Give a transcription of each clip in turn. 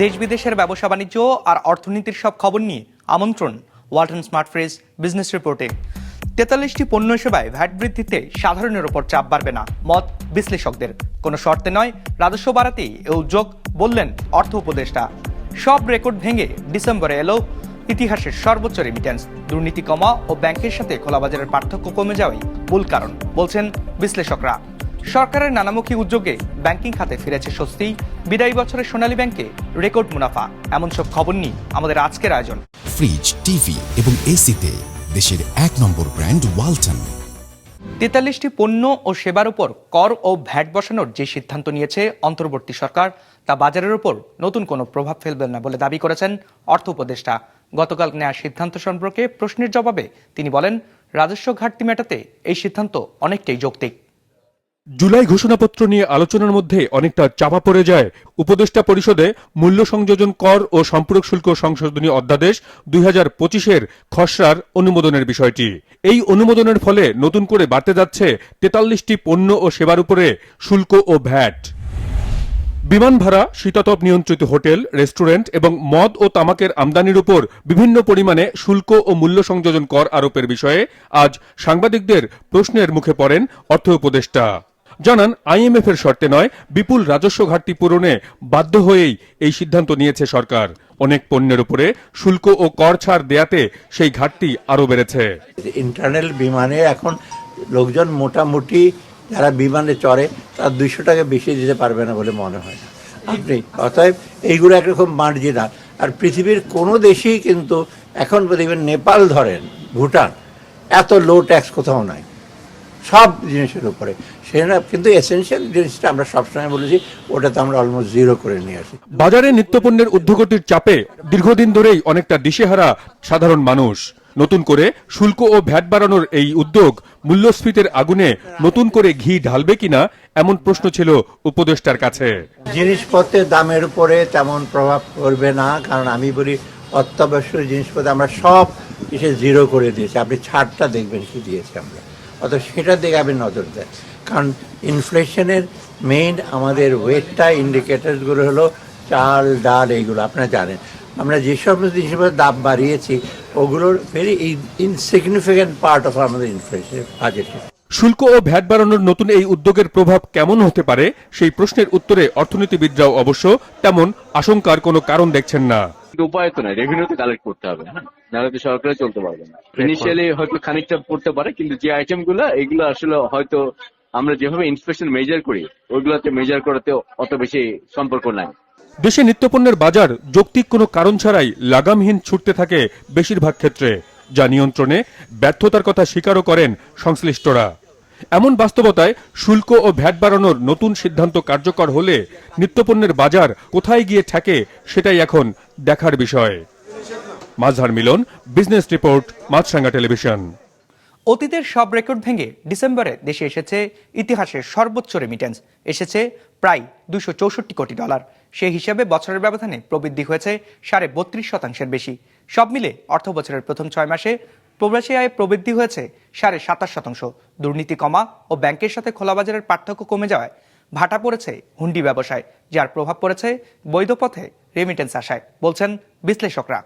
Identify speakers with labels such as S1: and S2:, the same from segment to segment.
S1: দেশ বিদেশের ব্যবসা বাণিজ্য আর অর্থনীতির সব খবর নিয়ে আমন্ত্রণ ওয়ালটন স্মার্ট ফ্রিজ বিজনেস রিপোর্টে। তেতাল্লিশটি পণ্য সেবায় ভ্যাট বৃদ্ধিতে সাধারণের ওপর চাপ বাড়বে না মত বিশ্লেষকদের। কোনো শর্তে নয়, রাজস্ব বাড়াতেই এ উদ্যোগ, বললেন অর্থ উপদেষ্টা। সব রেকর্ড ভেঙে ডিসেম্বরে এলো ইতিহাসের সর্বোচ্চ রেমিটেন্স দুর্নীতি কমা ও ব্যাংকের সাথে খোলাবাজারের পার্থক্য কমে যাওয়াই মূল কারণ, বলছেন বিশ্লেষকরা। সরকারের নানামুখী উদ্যোগে ব্যাংকিং খাতে ফিরেছে স্বস্তি। বিদায়ী বছরের সোনালী ব্যাংকে রেকর্ড মুনাফা। এমন সব খবর নিয়ে আমাদের আজকের আয়োজন।
S2: ফ্রিজ টিভি এবং এসিতে দেশের এক নম্বর ব্র্যান্ড ওয়ালটন।
S1: তেতাল্লিশটি পণ্য ও সেবার উপর কর ও ভ্যাট বসানোর যে সিদ্ধান্ত নিয়েছে অন্তর্বর্তী সরকার তা বাজারের উপর নতুন কোনো প্রভাব ফেলবে না বলে দাবি করেছেন অর্থ উপদেষ্টা। গতকাল নেওয়া সিদ্ধান্ত সম্পর্কে প্রশ্নের জবাবে তিনি বলেন রাজস্ব ঘাটতি মেটাতে এই সিদ্ধান্ত অনেকটাই যৌক্তিক।
S3: জুলাই ঘোষণাপত্র নিয়ে আলোচনার মধ্যে অনেকটা চাপা পড়ে যায়। উপদেষ্টা পরিষদে মূল্য সংযোজন কর ও সম্পূরক শুল্ক সংশোধনী অধ্যাদেশ দুই হাজার পঁচিশের খসড়ার অনুমোদনের বিষয়টি। এই অনুমোদনের ফলে নতুন করে বাড়তে যাচ্ছে তেতাল্লিশটি পণ্য ও সেবার উপরে শুল্ক ও ভ্যাট। বিমান ভাড়া, শীতাতপ নিয়ন্ত্রিত হোটেল, রেস্টুরেন্ট এবং মদ ও তামাকের আমদানির উপর বিভিন্ন পরিমাণে শুল্ক ও মূল্য সংযোজন কর আরোপের বিষয়ে আজ সাংবাদিকদের প্রশ্নের মুখে পড়েন অর্থ উপদেষ্টা। জানান, আইএমএফ এর শর্তে নয়, বিপুল রাজস্ব ঘাটতি পূরণে বাধ্য হয়েই এই সিদ্ধান্ত নিয়েছে সরকার। অনেক পণ্যের উপরে শুল্ক ও কর ছাড় দেয়াতে সেই ঘাটতি আরও বেড়েছে।
S4: ইন্টারনাল বিমানে এখন লোকজন মোটামুটি যারা বিমানে চড়ে, তার দুইশো টাকা বেশি দিতে পারবে না বলে মনে হয় না। আপনি, অতএব এইগুলো একরকম মার্জিনাল। আর পৃথিবীর কোনো দেশেই কিন্তু এখন দেখবেন নেপাল ধরেন, ভুটান, এত লো ট্যাক্স কোথাও নাই। সব জিনিসের উপরে। সেটা কিন্তু এসেনশিয়াল জিনিসটা আমরা সবসময় বলেছি ওটাতে আমরা অলমোস্ট জিরো করে নিয়ে আসি।
S3: বাজারে নিত্যপণ্যের ঊর্ধ্বগতির চাপে দীর্ঘদিন ধরেই অনেকটা দিশেহারা সাধারণ মানুষ। নতুন করে শুল্ক ও ভ্যাট বাড়ানোর এই উদ্যোগ মূল্যস্ফীতির আগুনে নতুন করে ঘি ঢালবে কিনা এমন প্রশ্ন ছিল উপদেষ্টার কাছে।
S4: জিনিসপত্রের দামের উপরে তেমন প্রভাব পড়বে না কারণ আমি বলি অত্যাবশ্যক জিনিসপত্র আমরা সব এসে জিরো করে দিয়েছি। আপনি ছাড়টা দেখবেন কি দিয়েছি আমরা। অত সেটার দিকে আপনি নজর দেন কারণ ইনফ্লেশনের মেইন আমাদের ওয়েটটা ইন্ডিকেটারসগুলো হলো চাল, ডাল, এইগুলো, আপনারা জানেন। আমরা যে সমস্ত জিনিসপত্রের দাম বাড়িয়েছি, ওগুলোর ভেরি ইনসিগনিফিক্যান্ট পার্ট অফ আমাদের ইনফ্লেশনের বাজেটে
S3: শুল্ক ও ভ্যাট বাড়ানোর নতুন এই উদ্যোগের প্রভাব কেমন হতে পারে? সেই প্রশ্নের উত্তরে অর্থনীতিবিদরাও অবশ্য তেমন আশঙ্কার কোনো কারণ দেখছেন না।
S5: উপায় তো নাই রেভিনিউ তো কালেক্ট করতে হবে। নাহলে তো সরকারে চলতে পারবে না। ইনিশিয়ালি হয়তো খানিকটা পড়তে পারে কিন্তু যে আইটেমগুলো এগুলো আসলে হয়তো আমরা যেভাবে ইনফ্লেশন মেজার করি ওইগুলোতে মেজার করাতে অত বেশি সম্পর্ক নাই।
S3: দেশে নিত্যপণ্যের বাজার যৌক্তিক কোনো কারণ ছাড়াই লাগামহীন ছুটতে থাকে বেশিরভাগ ক্ষেত্রে যা নিয়ন্ত্রণে ব্যর্থতার কথা স্বীকারও করেন সংশ্লিষ্টরা। এমন বাস্তবতায় শুল্ক ও ভ্যাট বাড়ানোর নতুন সিদ্ধান্ত কার্যকর হলে নিত্যপণ্যের বাজার কোথায় গিয়ে ঠেকে সেটাই এখন দেখার বিষয়। Mazhar Milon business report Maasranga television
S1: অতীতের সব রেকর্ড ভেঙে ডিসেম্বরে দেশে এসেছে ইতিহাসের সর্বোচ্চ রেমিটেন্স এসেছে প্রায় দুশো চৌষট্টি কোটি ডলার সেই হিসাবে বছরের ব্যবধানে প্রবৃদ্ধি হয়েছে সাড়ে বত্রিশ শতাংশের বেশি। সব মিলে অর্থ বছরের প্রথম ছয় মাসে প্রবাসী আয়ে প্রবৃদ্ধি হয়েছে সাড়ে সাতাশ শতাংশ। দুর্নীতি কমা ও ব্যাংকের সাথে খোলাবাজারের পার্থক্য কমে যাওয়ায় ভাটা পড়েছে হুন্ডি ব্যবসায়, যার প্রভাব পড়েছে বৈধ পথে রেমিটেন্স আসায়। বলছেন বিশ্লেষকরা।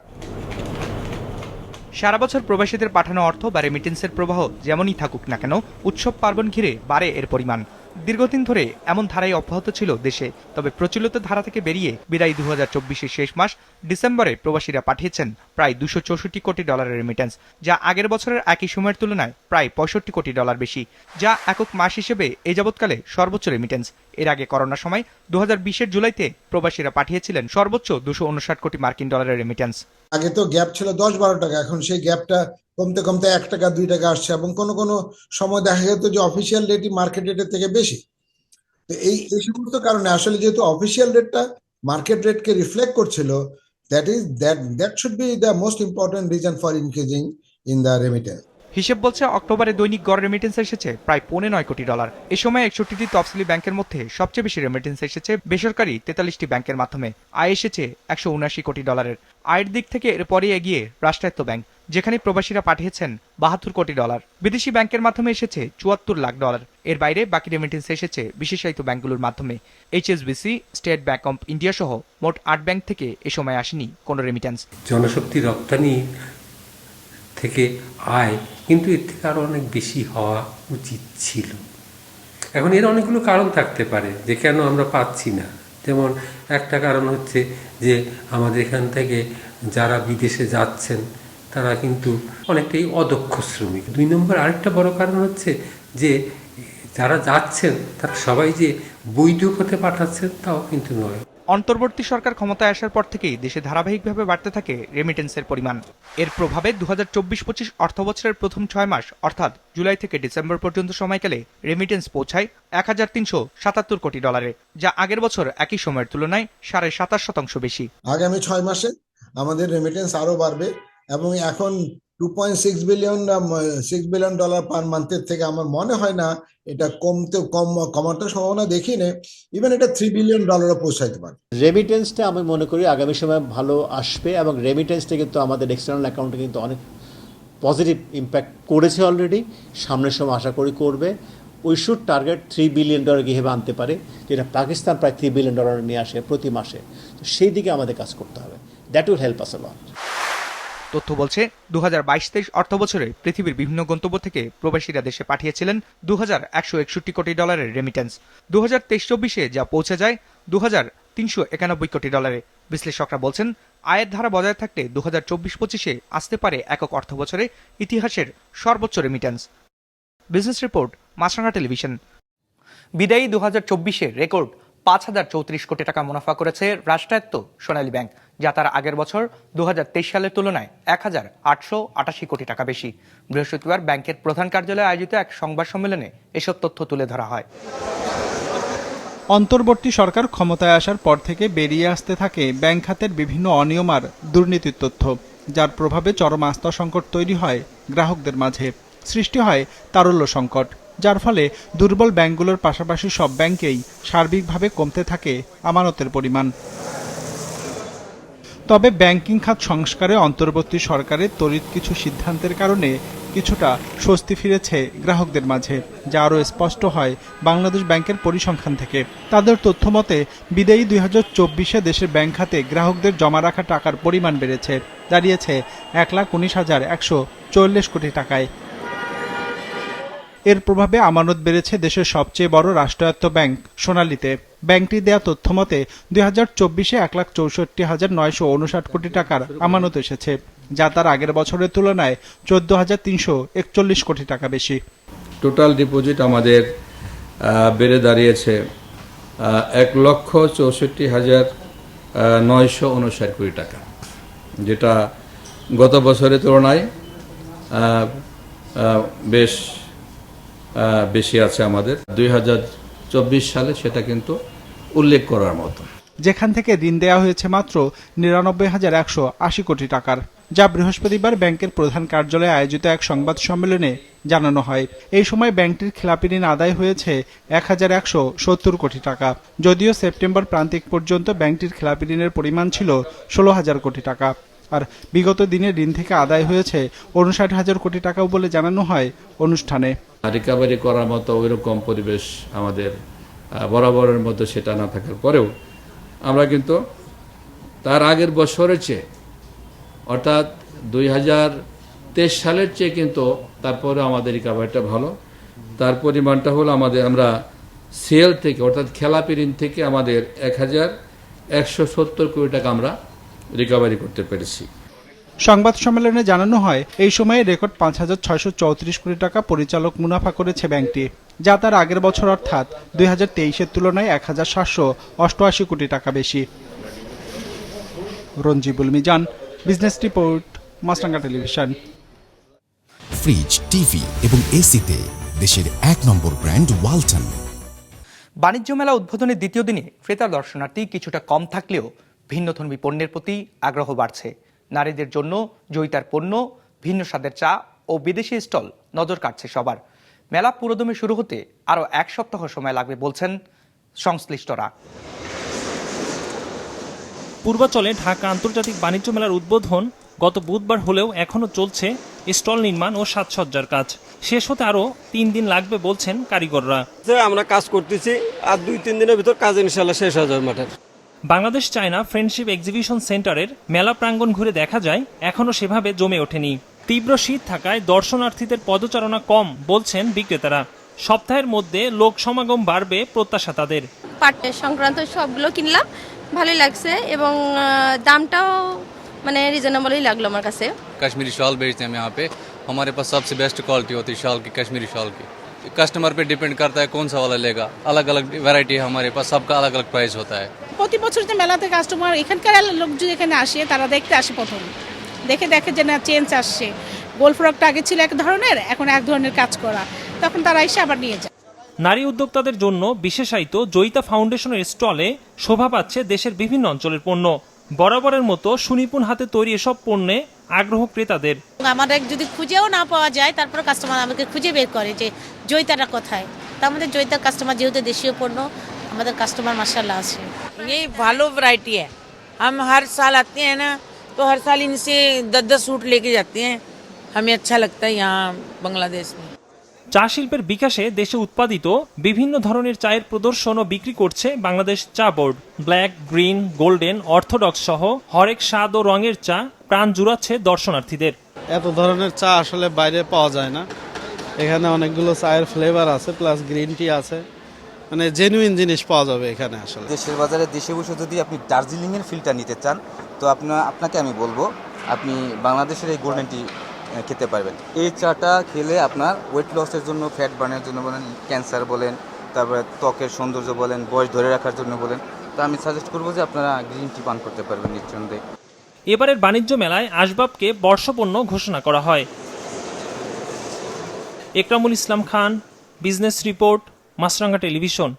S1: সারা বছর প্রবাসীদের পাঠানো অর্থ বা রেমিটেন্সের প্রবাহ যেমনই থাকুক না কেন, উৎসব পার্বণ ঘিরে বাড়ে এর পরিমাণ। দীর্ঘদিন ধরে এমন ধারাই অব্যাহত ছিল দেশে, তবে প্রচলিত ধারা থেকে বেরিয়ে বিদায়ী দু হাজার শেষ মাস ডিসেম্বরে প্রবাসীরা পাঠিয়েছেন প্রায় দুশো চৌষট্টি কোটি ডলারের রেমিটেন্স যা আগের বছরের একই সময়ের তুলনায় প্রায় পঁয়ষট্টি কোটি ডলার বেশি, যা একক মাস হিসেবে এ যাবৎকালে সর্বোচ্চ রেমিটেন্স এর আগে করোনার সময় দু হাজার জুলাইতে প্রবাসীরা পাঠিয়েছিলেন সর্বোচ্চ দুশো কোটি মার্কিন ডলারের রেমিটেন্স
S6: আগে তো গ্যাপ ছিল দশ বারো টাকা, এখন সেই গ্যাপটা কমতে কমতে এক টাকা, দুই টাকা আসছে এবং কোনো কোনো সময় দেখা যেত যে অফিসিয়াল রেটই মার্কেট রেটের থেকে বেশি। তো এই এই সমস্ত কারণে আসলে যেহেতু অফিসিয়াল রেটটা মার্কেট রেটকে রিফ্লেক্ট করছিল that is that that should be the most important reason for increasing in the remittance
S1: হিসেব বলছে অক্টোবরে দৈনিক গড় রেমিটেন্স এসেছে, প্রায় পৌনে নয় কোটি ডলার এ সময় একষট্টিটি তফসিলি ব্যাংকের মধ্যে সবচেয়ে বেশি রেমিটেন্স এসেছে বেসরকারি তেতাল্লিশটি ব্যাংকের মাধ্যমে। আয় এসেছে একশো উনআশি কোটি ডলারের আয়ের দিক থেকে এরপরই এগিয়ে রাষ্ট্রায়ত্ত ব্যাংক। যেখানে প্রবাসীরা পাঠিয়েছেন বাহাত্তর কোটি ডলার। বিদেশি ব্যাংকের মাধ্যমে এসেছে চুয়াত্তর লাখ ডলার। এর বাইরে বাকি রেমিটেন্স এসেছে বিশেষায়িত ব্যাংকগুলোর মাধ্যমে। HSBC, State Bank of India সহ মোট আট ব্যাংক থেকে এ সময় আসেনি কোনো রেমিটেন্স
S7: জনশক্তি রপ্তানি থেকে আয় কিন্তু এর থেকে আরও অনেক বেশি হওয়া উচিত ছিল। এখন এর অনেকগুলো কারণ থাকতে পারে যে কেন আমরা পাচ্ছি না। যেমন একটা কারণ হচ্ছে যে আমাদের এখান থেকে যারা বিদেশে যাচ্ছেন তারা কিন্তু অনেকটাই অদক্ষ শ্রমিক। দুই নম্বর আরেকটা বড় কারণ হচ্ছে যে যারা যাচ্ছেন তারা সবাই যে বৈধ পথে পাঠাচ্ছেন তাও কিন্তু নয়।
S1: অন্তর্বর্তী সরকার ক্ষমতায় আসার পর থেকেই দেশে ধারাবাহিকভাবে বাড়তে থাকে রেমিটেন্সের পরিমাণ। এর প্রভাবে দু হাজার চব্বিশ পঁচিশ অর্থবছরের প্রথম ছয় মাস অর্থাৎ জুলাই থেকে ডিসেম্বর পর্যন্ত সময়কালে রেমিটেন্স পৌঁছায় এক হাজার তিনশো সাতাত্তর কোটি ডলারে যা আগের বছর একই সময়ের তুলনায় সাড়ে সাতাশ শতাংশ বেশি।
S6: আগামী ছয় মাসে আমাদের রেমিটেন্স আরও বাড়বে। এবং এখন two point six billion six billion dollar per মান্থের থেকে আমার মনে হয় না এটা কমতে, কম, কমানোর সম্ভাবনা দেখি নে ইভেন এটা থ্রি বিলিয়ন ডলারও পৌঁছাইতে পারে।
S8: রেমিটেন্সটা আমি মনে করি আগামী সময় ভালো আসবে এবং রেমিটেন্সটা কিন্তু আমাদের এক্সটার্নাল অ্যাকাউন্টে কিন্তু অনেক পজিটিভ ইম্প্যাক্ট করেছে অলরেডি সামনের সময় আশা করি করবে। We should target three billion dollar কীভাবে আনতে পারে, যেটা পাকিস্তান প্রায় থ্রি বিলিয়ন ডলার নিয়ে আসে প্রতি মাসে। তো সেই দিকে আমাদের কাজ করতে হবে। That will help us lot
S1: তথ্য বলছে দু হাজার বাইশ তেইশ অর্থ বছরে পৃথিবীর বিভিন্ন গন্তব্য থেকে প্রবাসীরা দেশে পাঠিয়েছিলেন দু একশো একষট্টি কোটি ডলারের রেমিটেন্স দু হাজার তেইশ চব্বিশে যা পৌঁছে যায় দু হাজার তিনশো একানব্বই কোটি ডলারে। বিশ্লেষকরা বলছেন, আয়ের ধারা বজায় থাকলে দু হাজার চব্বিশ পঁচিশে আসতে পারে একক অর্থ বছরে ইতিহাসের সর্বোচ্চ remittance business report Maasranga television. বিদায়ী দু হাজার চব্বিশের রেকর্ড পাঁচ হাজার চৌত্রিশ কোটি টাকা মুনাফা করেছে রাষ্ট্রায়ত্ত সোনালী ব্যাংক, যা তার আগের বছর দু হাজার তেইশ সালের তুলনায় এক হাজার আটশো আটাশি কোটি টাকা বেশি। বৃহস্পতিবার ব্যাংকের প্রধান কার্যালয়ে আয়োজিত এক সংবাদ সম্মেলনে এসব তথ্য তুলে ধরা হয়।
S9: অন্তর্বর্তী সরকার ক্ষমতায় আসার পর থেকে বেরিয়ে আসতে থাকে ব্যাংক খাতের বিভিন্ন অনিয়ম আর দুর্নীতির তথ্য, যার প্রভাবে চরম আস্থা সংকট তৈরি হয় গ্রাহকদের মাঝে। সৃষ্টি হয় তারল্য সংকট। যার ফলে দুর্বল ব্যাংকগুলোর পাশাপাশি সব ব্যাংকেই সার্বিকভাবে কমতে থাকে আমানতের পরিমাণ। তবে ব্যাংকিং খাত সংস্কারে অন্তর্বর্তী সরকারের তড়িৎ কিছু সিদ্ধান্তের কারণে কিছুটা স্বস্তি ফিরেছে গ্রাহকদের মাঝে, যা আরও স্পষ্ট হয় বাংলাদেশ ব্যাংকের পরিসংখ্যান থেকে। তাদের তথ্য মতে বিদায়ী দুই হাজার চব্বিশে দেশের ব্যাংক খাতে গ্রাহকদের জমা রাখা টাকার পরিমাণ বেড়েছে, দাঁড়িয়েছে এক লাখ উনিশ হাজার একশো চল্লিশ কোটি টাকায়। এর প্রভাবে আমানত বেড়েছে দেশের সবচেয়ে বড় রাষ্ট্রায়ত্ত ব্যাংক সোনালীতে। ব্যাংকটি দেয়া তথ্য মতে, দুই হাজার চব্বিশে এক লাখ চৌষট্টি হাজার নয়শো উনষাট কোটি টাকার আমানত এসেছে, যা তার আগের বছরের তুলনায় চোদ্দ হাজার তিনশো একচল্লিশ কোটি টাকা বেশি।
S10: টোটাল ডিপোজিট আমাদের বেড়ে দাঁড়িয়েছে এক লক্ষ চৌষট্টি হাজার নয়শো উনষাট কোটি টাকা, যেটা গত বছরের তুলনায় বেশ বেশি আছে আমাদের। দুই হাজার চব্বিশ সালে সেটা কিন্তু উল্লেখ করার মতো।
S9: যেখান থেকে ঋণ দেওয়া হয়েছে মাত্র নিরানব্বই হাজার একশো আশি কোটি টাকার, যা বৃহস্পতিবার ব্যাংকের প্রধান কার্যালয়ে আয়োজিত এক সংবাদ সম্মেলনে জানানো হয়। এই সময় ব্যাংকটির খেলাপি ঋণ আদায় হয়েছে এক হাজার একশো সত্তর কোটি টাকা। যদিও সেপ্টেম্বর প্রান্তিক পর্যন্ত ব্যাংকটির খেলাপি ঋণের পরিমাণ ছিল ষোলো হাজার কোটি টাকা। আর বিগত দিনে ঋণ থেকে আদায় হয়েছে উনষাট হাজার কোটি টাকাও বলে জানানো হয় অনুষ্ঠানে।
S10: রিকাভারি করার মতো ওইরকম পরিবেশ আমাদের বরাবরের মধ্যে সেটা না থাকার পরেও আমরা কিন্তু তার আগের বছরের চেয়ে, অর্থাৎ দুই হাজার তেইশ সালের চেয়ে কিন্তু তারপরে আমাদের রিকাভারিটা ভালো। তার পরিমাণটা হলো আমাদের, আমরা সেল থেকে, অর্থাৎ খেলাপি ঋণ থেকে আমাদের এক হাজার একশো সত্তর কোটি টাকা আমরা রিকাভারি করতে পেরেছি।
S9: সংবাদ সম্মেলনে জানানো হয় এই সময়ে রেকর্ড পাঁচ হাজার ছয়শো চৌত্রিশ কোটি টাকা পরিচালক মুনাফা করেছে ব্যাংকটি যা তার আগের বছর অর্থাৎ দুই হাজার তেইশের তুলনায় এক হাজার সাতশো অষ্টআশি কোটি টাকা বেশি। Ranjibul Mizan business report Maasranga television.
S2: Fridge TV এবং এসিতে দেশের এক নম্বর ব্র্যান্ড ওয়ালটন।
S1: বাণিজ্য মেলা উদ্বোধনের দ্বিতীয় দিনে ক্রেতা দর্শনার্থী কিছুটা কম থাকলেও ভিন্নধর্মী পণ্যের প্রতি আগ্রহ বাড়ছে। নারীদের জন্য জয়িতার পণ্য ভিন্ন স্বাদের চা ও বিদেশি স্টল নজর কাটছে সবার। মেলা পুরোদমে শুরু হতে আরও এক সপ্তাহ সময় লাগবে বলছেন সংশ্লিষ্টরা।
S11: পূর্বাচলে ঢাকা আন্তর্জাতিক বাণিজ্য মেলার উদ্বোধন গত বুধবার হলেও এখনও চলছে স্টল নির্মাণ ও সাজসজ্জার কাজ। শেষ হতে আরও তিন দিন লাগবে বলছেন কারিগররা।
S12: আমরা কাজ করতেছি আর দুই তিন দিনের ভিতর কাজ ইনশাল্লাহ শেষ হয়ে যাবে মাঠের
S11: বাংলাদেশ চায়না ফ্রেন্ডশিপ এক্সিবিশন সেন্টারের মেলা প্রাঙ্গণ ঘুরে দেখা যায় এখনও সেভাবে জমে ওঠেনি তীব্র শীত থাকায় দর্শনার্থীদের পদচারণা কম বলছেন বিক্রেতারা সপ্তাহের মধ্যে লোক সমাগম বাড়বে প্রত্যাশা তাদের
S13: পাটের সংক্রান্ত সবগুলো কিনলাম ভালোই লাগছে এবং আহ, দামটাও মানে রিজনেবলই লাগলো আমার কাছে
S14: कश्मीरी शॉल बेचते हैं हम यहाँ पे हमारे पास सबसे बेस्ट क्वालिटी होती है शॉल की कश्मीरी शॉल की कस्टमर पे डिपेंड करता है कौन सा वाला लेगा अलग अलग वैरायटी है हमारे पास सबका अलग अलग प्राइस होता है
S15: প্রতি বছর যে মেলাতে কাস্টমার এখানকার লোক যদি এখানে আসে তারা দেখতে আসে প্রথম দেখে দেখে যে না চেঞ্জ আসছে গোল ফ্রকটা আগে ছিল এক ধরনের এখন এক ধরনের কাজ করা তখন তারা এসে আবার নিয়ে যায়
S11: নারী উদ্যোক্তাদের জন্য বিশেষায়িত জয়িতা ফাউন্ডেশনের স্টলে শোভা পাচ্ছে দেশের বিভিন্ন অঞ্চলের পণ্য বরাবরের মতো সুনিপুণ হাতে তৈরি এসব পণ্যে আগ্রহ ক্রেতাদের
S15: আমাদের যদি খুঁজেও না পাওয়া যায় তারপর কাস্টমার আমাকে খুঁজে বের করে যে জয়িতাটা কোথায় তা আমাদের জয়িতার কাস্টমার যেহেতু দেশীয় পণ্য আমাদের কাস্টমার মার্শাল্লাহ আছে
S16: ये भालो वैरायटी है हम हर साल आते हैं ना तो हर साल इनसे दस दस सूट लेके जाते हैं हमें अच्छा लगता है यहाँ बांग्लादेश में
S11: চা শিল্পের বিকাশে দেশে উৎপাদিত বিভিন্ন ধরনের চায়ের প্রদর্শন ও বিক্রি করছে বাংলাদেশ চা board. Black green golden orthodox সহ হরেক স্বাদ ও রঙের চা প্রাণ জুড়াচ্ছে দর্শনার্থীদের।
S9: এত ধরনের চা আসলে বাইরে পাওয়া যায় না। এখানে অনেকগুলো চায়ের ফ্লেভার আছে প্লাস গ্রিন টি আছে। মানে জেনুইন জিনিস পাওয়া যাবে এখানে আসলে।
S14: দেশের বাজারে দেশে বসে যদি আপনি দার্জিলিংয়ের ফিলটা নিতে চান তো আপনার আপনাকে আমি বলব আপনি বাংলাদেশের এই গোল্ডেন টি খেতে পারবেন। এই চাটা খেলে আপনার ওয়েট লসের জন্য ফ্যাট বার্নের জন্য বলেন ক্যান্সার বলেন, তারপরে ত্বকের সৌন্দর্য বলেন, বয়স ধরে রাখার জন্য বলেন, তা আমি সাজেস্ট করব যে আপনারা গ্রিন টি পান করতে পারবেন নিঃসন্দেহে।
S11: এবারের বাণিজ্য মেলায় আসবাবকে বর্ষপণ্য ঘোষণা করা হয়। Ekramul Islam Khan, business report, Maasranga television.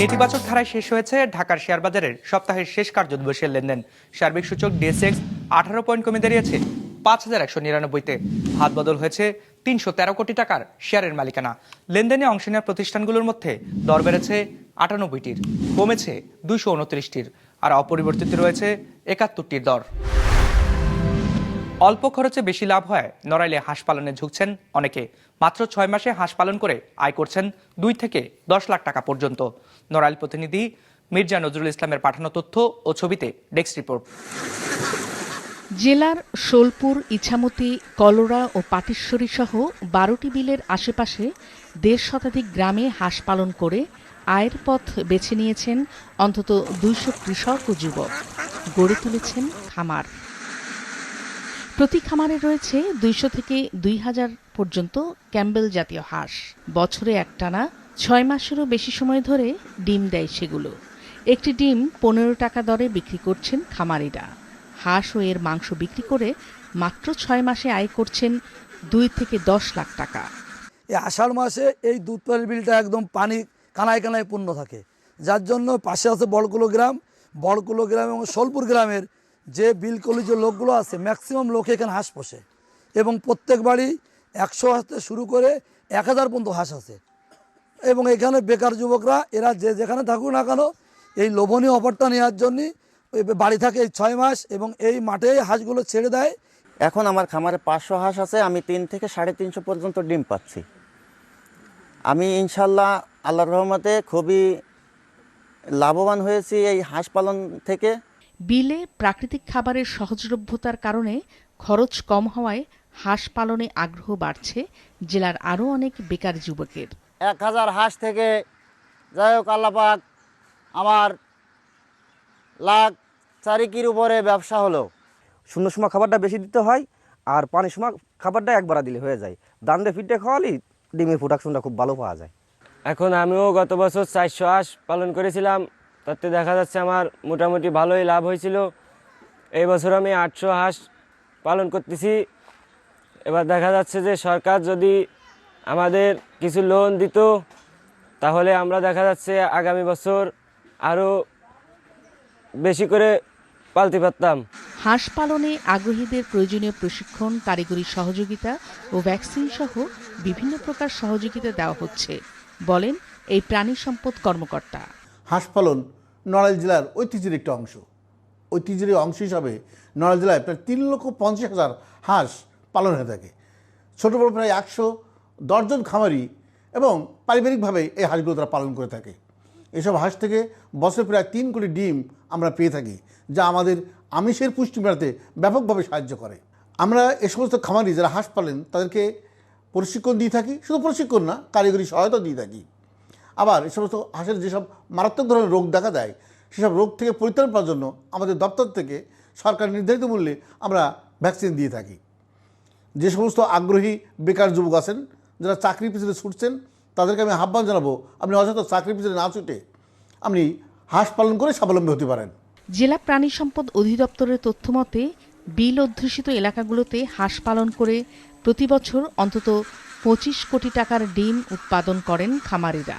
S1: নেতিবাচক ধারায় শেষ হয়েছে ঢাকার শেয়ার বাজারের সপ্তাহের শেষ কার্যদিবসের লেনদেন। সার্বিক সূচক ডিএসএক্স আঠারো পয়েন্ট কমে দাঁড়িয়েছে, পাঁচ হাজার একশো নিরানব্বইতে। হাত বদল হয়েছে তিনশো তেরো কোটি টাকার শেয়ারের মালিকানা। লেনদেনে অংশ নেওয়া প্রতিষ্ঠানগুলোর মধ্যে দর বেড়েছে আটানব্বইটির, কমেছে দুইশো উনত্রিশটির, আর অপরিবর্তিত রয়েছে একাত্তরটির দর। অল্প খরচে বেশি লাভ হয়, নড়াইলে হাঁস পালনে ঝুঁকছেন অনেকে। মাত্র ছয় মাসে হাঁস পালন করে আয় করছেন দুই থেকে দশ লাখ টাকা পর্যন্ত। নড়াইল প্রতিনিধি মির্জা নজরুল ইসলামের পাঠানো তথ্য ও ছবিতে ডেস্ক রিপোর্ট।
S15: জেলার শোলপুর ইছামতি, কলোরা ও পাটিশ্বরী সহ বারোটি বিলের আশেপাশে দেড় শতাধিক গ্রামে হাঁস পালন করে আয়ের পথ বেছে নিয়েছেন অন্তত দুইশো কৃষক ও যুবক। গড়ে তুলেছেন খামার। প্রতি খামারে রয়েছে দুইশো থেকে দুই হাজার পর্যন্ত ক্যাম্বেল জাতীয় হাঁস। বছরে একটানা ছয় মাসেরও বেশি সময় ধরে ডিম দেয় সেগুলো। একটি ডিম পনেরো টাকা দরে বিক্রি করছেন খামারিরা। হাঁস ও এর মাংস বিক্রি করে মাত্র ছয় মাসে আয় করছেন দুই থেকে দশ লাখ টাকা।
S12: এই আষাঢ় মাসে এই দুধপাড়ির বিলটা একদম পানি কানায় কানায় পূর্ণ থাকে। যার জন্য পাশে আছে বড়কুলো গ্রাম। বড়কুলো গ্রাম এবং সোলপুর গ্রামের যে বিলকলি যে লোকগুলো আছে ম্যাক্সিমাম লোক এখানে হাঁস পোষে। এবং প্রত্যেক বাড়ি একশো হাঁসতে শুরু করে এক হাজার পর্যন্ত হাঁস আছে। এবং এখানে বেকার যুবকরা, এরা যে যেখানে থাকুক না কেন, এই লোভনীয় অফারটা নেওয়ার জন্য বাড়ি থাকে এই ছয় মাস এবং এই মাঠে হাঁসগুলো ছেড়ে দেয়।
S8: এখন আমার খামারে পাঁচশো হাঁস আছে, আমি তিন থেকে সাড়ে তিনশো পর্যন্ত ডিম পাচ্ছি। আমি ইনশাল্লাহ আল্লাহর রহমতে খুবই লাভবান হয়েছি এই হাঁস পালন থেকে।
S15: বিলে প্রাকৃতিক খাবারের সহজলভ্যতার কারণে খরচ কম হওয়ায় হাঁস পালনে আগ্রহ বাড়ছে জেলার আরও অনেক বেকার যুবকের।
S8: এক হাজার হাঁস থেকে যাই হোক আল্লাপাক আমার লাখ চারিকির উপরে ব্যবসা হলো।
S12: শূন্য সময় খাবারটা বেশি দিতে হয় আর পানির সময় খাবারটা একবার দিলে হয়ে যায়। দান দান্দে ফিটে খাওয়ালি ডিমের প্রোডাকশনটা খুব ভালো পাওয়া যায়।
S16: এখন আমিও গত বছর চারশো হাঁস পালন করেছিলাম। তাতে দেখা যাচ্ছে আমার মোটামুটি ভালোই লাভ হয়েছিল। এই বছর আমি আটশো হাঁস পালন করতেছি। এবার দেখা যাচ্ছে যে সরকার যদি আমাদের কিছু লোন দিত তাহলে আমরা দেখা যাচ্ছে আগামী বছর আরও বেশি করে পালতে পারতাম।
S15: হাঁস পালনে আগ্রহীদের প্রয়োজনীয় প্রশিক্ষণ কারিগরি সহযোগিতা ও ভ্যাকসিন সহ বিভিন্ন প্রকার সহযোগিতা দেওয়া হচ্ছে বলেন এই প্রাণী সম্পদ কর্মকর্তা।
S17: হাঁস পালন নড়াইল জেলার ঐতিহ্যের একটা অংশ। ঐতিহ্যের অংশ হিসাবে নড়াইল জেলায় প্রায় তিন লক্ষ পঞ্চাশ হাজার হাঁস পালন হয়ে থাকে। ছোটো বড় প্রায় একশো দশজন খামারি এবং পারিবারিকভাবে এই হাঁসগুলো তারা পালন করে থাকে। এসব হাঁস থেকে বছরে প্রায় তিন কোটি ডিম আমরা পেয়ে থাকি, যা আমাদের আমিষের পুষ্টি বাড়াতে ব্যাপকভাবে সাহায্য করে। আমরা এ সমস্ত খামারি যারা হাঁস পালেন, তাদেরকে প্রশিক্ষণ দিয়ে থাকি। শুধু প্রশিক্ষণ না, কারিগরি সহায়তা দিয়ে থাকি। আবার এই সমস্ত হাঁসের যেসব মারাত্মক ধরনের রোগ দেখা দেয়, সেসব রোগ থেকে পরিত্রাণ পাওয়ার জন্য আমাদের দপ্তর থেকে সরকার নির্ধারিত মূল্যে আমরা ভ্যাকসিন দিয়ে থাকি। যে সমস্ত আগ্রহী বেকার যুবক আছেন, যারা চাকরির পিছনে ছুটছেন, তাদেরকে আমি আহ্বান জানাব, আপনি অযথা চাকরির পিছনে না ছুটে আপনি হাঁস পালন করে স্বাবলম্বী হতে পারেন।
S15: জেলা প্রাণী সম্পদ অধিদপ্তরের তথ্যমতে, বিল অধ্যুষিত এলাকাগুলোতে হাঁস পালন করে প্রতি বছর অন্তত পঁচিশ কোটি টাকার ডিম উৎপাদন করেন খামারিরা।